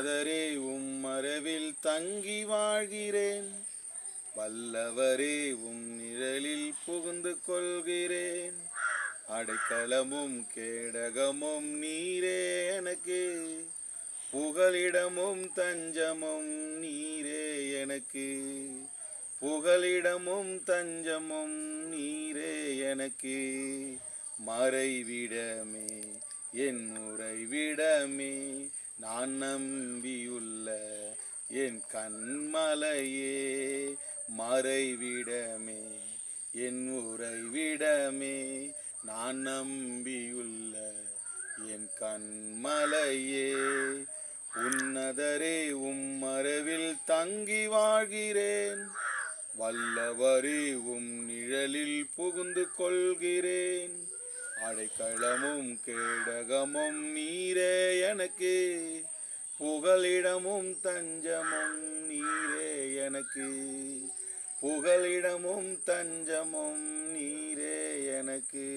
உன்னதரே உம்மரவில் தங்கி வாழ்கிறேன். வல்லவரே உம் நிழலில் புகுந்து கொள்கிறேன். அடைக்கலமும் கேடகமும் நீரே எனக்கு. புகலிடமும் தஞ்சமும் நீரே எனக்கு. புகலிடமும் தஞ்சமும் நீரே எனக்கு. மறைவிடமே என் உறைவிடமே. நான் நம்பியுள்ள என் கண்மலையே மறைவிடமே என் உறைவிடமே. நான் நம்பியுள்ள என் கண்மலையே உன்னதரே உம்மரவில் தங்கி வாழ்கிறேன். வல்லவரே உம் நிழலில் புகுந்து கொள்கிறேன். அடைக்கலமும் கேடகமும் நீரே எனக்கு. புகலிடமும் தஞ்சமும் நீரே எனக்கு. புகலிடமும் தஞ்சமும் நீரே எனக்கு.